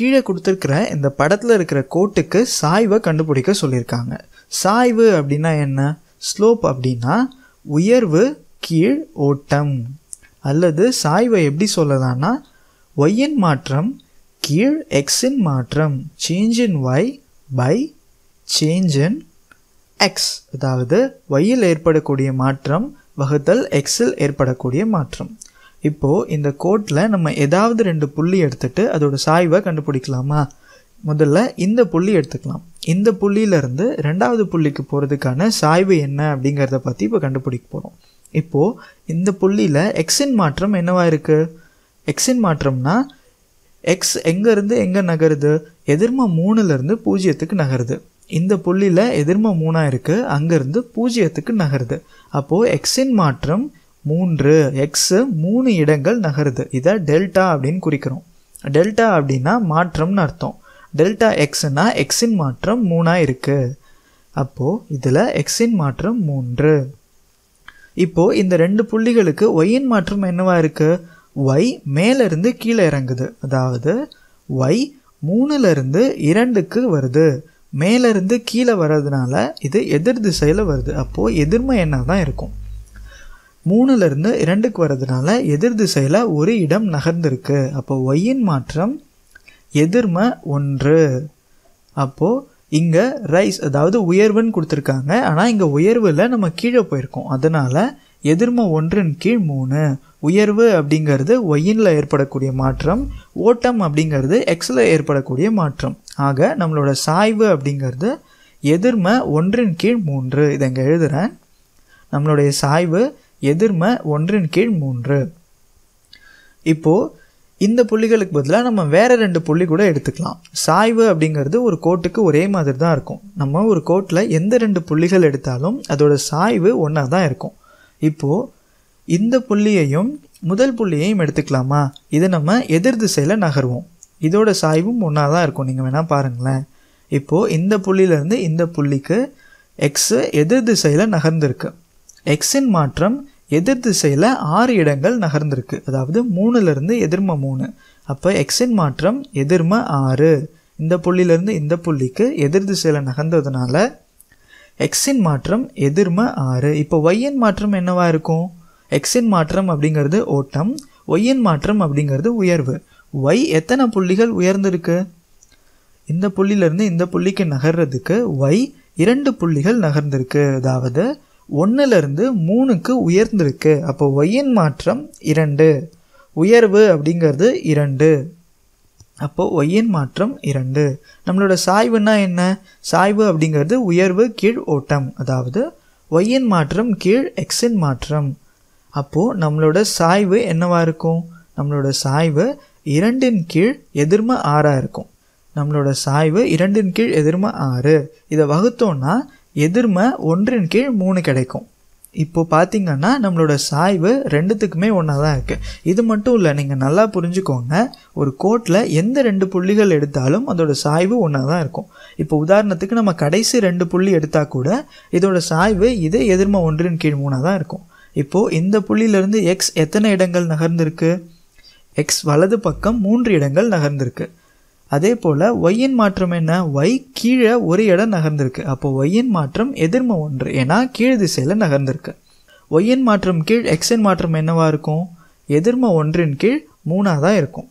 கீழே கொடுத்துருக்கிற இந்த படத்தில் இருக்கிற கோட்டுக்கு சாய்வை கண்டுபிடிக்க சொல்லியிருக்காங்க. சாய்வு அப்படின்னா என்ன? ஸ்லோப் அப்படின்னா உயர்வு கீழ் ஓட்டம். அல்லது சாய்வை எப்படி சொல்லலாம்னா ஒய்யின் மாற்றம் கீழ் எக்ஸின் மாற்றம் change in y by change in x அதாவது ஒய்யில் ஏற்படக்கூடிய மாற்றம் வகுத்தல் எக்ஸில் ஏற்படக்கூடிய மாற்றம். இப்போது இந்த கோட்டில் நம்ம ஏதாவது ரெண்டு புள்ளி எடுத்துட்டு அதோட சாய்வை கண்டுபிடிக்கலாமா? முதல்ல இந்த புள்ளி எடுத்துக்கலாம். இந்த புள்ளியிலேருந்து ரெண்டாவது புள்ளிக்கு போகிறதுக்கான சாய்வு என்ன அப்படிங்கிறத பற்றி இப்போ கண்டுபிடிக்க போகிறோம் இப்போது இந்த புள்ளியில் எக்ஸின் மாற்றம் என்னவா இருக்குது எக்ஸின் மாற்றம்னா எக்ஸ் எங்கேருந்து எங்கே நகருது? எதிர்ம மூணுலேருந்து பூஜ்ஜியத்துக்கு நகருது. இந்த புள்ளியில் எதிர்ம மூணாக இருக்குது அங்கேருந்து பூஜ்ஜியத்துக்கு நகருது. அப்போது எக்ஸின் மாற்றம் மூன்று எக்ஸு மூணு இடங்கள் நகருது. இதை டெல்டா அப்படின்னு குறிக்கிறோம். டெல்டா அப்படின்னா மாற்றம்னு அர்த்தம். டெல்டா எக்ஸ்னா எக்ஸின் மாற்றம் மூணாக இருக்குது அப்போது இதில் எக்ஸின் மாற்றம் மூன்று. இப்போது இந்த ரெண்டு புள்ளிகளுக்கு ஒய்யின் மாற்றம் என்னவாக இருக்குது ஒய் மேலேருந்து கீழே இறங்குது. அதாவது ஒய் மூணுலேருந்து இரண்டுக்கு வருது. மேலேருந்து கீழே வர்றதுனால இது எதிர் திசையில் வருது. அப்போது எதிர்மை என்ன தான் இருக்கும். மூணுலேருந்து இரண்டுக்கு வர்றதுனால எதிர் திசையில் ஒரு இடம் நகர்ந்திருக்கு. அப்போ ஒய்யின் மாற்றம் எதிர்ம ஒன்று. அப்போது இங்கே ரைஸ் அதாவது உயர்வுன்னு கொடுத்துருக்காங்க. ஆனால் இங்கே உயர்வில் நம்ம கீழே போயிருக்கோம். அதனால் எதிர்ம ஒன்றின் கீழ் மூணு. உயர்வு அப்படிங்கிறது ஒய்யினில் ஏற்படக்கூடிய மாற்றம் ஓட்டம் அப்படிங்கிறது எக்ஸில் ஏற்படக்கூடிய மாற்றம். ஆக நம்மளோட சாய்வு அப்படிங்கிறது எதிர்ம ஒன்றின் கீழ் மூன்று. இதை இங்கே எழுதுகிறேன் நம்மளுடைய சாய்வு எதிர்ம ஒன்றின் கீழ் மூன்று. இப்போது இந்த புள்ளிகளுக்கு பதிலாக நம்ம வேறு ரெண்டு புள்ளி கூட எடுத்துக்கலாம். சாய்வு அப்படிங்கிறது ஒரு கோட்டுக்கு ஒரே மாதிரி தான் இருக்கும். நம்ம ஒரு கோட்டில் எந்த ரெண்டு புள்ளிகள் எடுத்தாலும் அதோட சாய்வு ஒன்றா தான் இருக்கும். இப்போது இந்த புள்ளியையும் முதல் புள்ளியையும் எடுத்துக்கலாமா? இதை நம்ம எதிர் திசையில் நகருவோம். இதோட சாய்வும் ஒன்றா தான் இருக்கும். நீங்கள் வேணால் பாருங்களேன். இப்போது இந்த புள்ளியிலேருந்து இந்த புள்ளிக்கு எக்ஸு எதிர் திசையில் நகர்ந்துருக்கு. எக்ஸின் மாற்றம் எதிர் திசையில் ஆறு இடங்கள் நகர்ந்திருக்கு. அதாவது மூணுலேருந்து எதிர்ம மூணு. அப்போ எக்ஸின் மாற்றம் எதிர்ம ஆறு. இந்த புள்ளியிலேருந்து இந்த புள்ளிக்கு எதிர் திசையில் நகர்ந்ததுனால எக்ஸின் மாற்றம் எதிர்ம ஆறு. இப்போ ஒய்யின் மாற்றம் என்னவா இருக்கும்? எக்ஸின் மாற்றம் அப்படிங்கிறது ஓட்டம். ஒய்யின் மாற்றம் அப்படிங்கிறது உயர்வு. ஒய் எத்தனை புள்ளிகள் உயர்ந்திருக்கு? இந்த புள்ளியிலேருந்து இந்த புள்ளிக்கு நகர்றதுக்கு ஒய் இரண்டு புள்ளிகள் நகர்ந்திருக்கு. அதாவது ஒன்றுலேருந்து மூணுக்கு உயர்ந்திருக்கு. அப்போ ஒய்யின் மாற்றம் இரண்டு. உயர்வு அப்படிங்கிறது இரண்டு. அப்போது ஒய்யின் மாற்றம் இரண்டு. நம்மளோட சாய்வுனா என்ன? சாய்வு அப்படிங்கிறது உயர்வு கீழ் ஓட்டம். அதாவது ஒய்யின் மாற்றம் கீழ் எக்ஸின் மாற்றம். அப்போது நம்மளோட சாய்வு என்னவா இருக்கும்? நம்மளோட சாய்வு இரண்டின் கீழ் எதிர்ம ஆறாக இருக்கும். நம்மளோட சாய்வு இரண்டின் கீழ் எதிர்ம ஆறு. இதை வகுத்தோன்னா எதிர்மை ஒன்றின் கீழ் மூணு கிடைக்கும். இப்போ பார்த்தீங்கன்னா நம்மளோட சாய்வு ரெண்டுத்துக்குமே ஒன்றா தான் இருக்குது இது மட்டும் இல்லை நீங்கள் நல்லா புரிஞ்சுக்கோங்க ஒரு கோட்டில் எந்த ரெண்டு புள்ளிகள் எடுத்தாலும் அதோட சாய்வு ஒன்றா தான் இருக்கும். இப்போ உதாரணத்துக்கு நம்ம கடைசி ரெண்டு புள்ளி எடுத்தால் கூட இதோட சாய்வு இதே எதிர்ம ஒன்றின் கீழ் மூணாக தான் இருக்கும். இப்போது இந்த புள்ளியிலேருந்து எக்ஸ் எத்தனை இடங்கள் நகர்ந்திருக்கு? எக்ஸ் வலது பக்கம் மூன்று இடங்கள் நகர்ந்திருக்கு. அதே போல் ஒய்யின் மாற்றம் என்ன? ஒய் கீழே ஒரு இடம் நகர்ந்திருக்கு. அப்போ ஒய்யின் மாற்றம் எதிர்ம ஒன்று. ஏன்னா கீழ் திசையில் நகர்ந்திருக்கு. ஒய்யின் மாற்றம் கீழ் எக்ஸின் மாற்றம் என்னவாக இருக்கும்? எதிர்ம ஒன்றின் கீழ் மூணாக தான் இருக்கும்.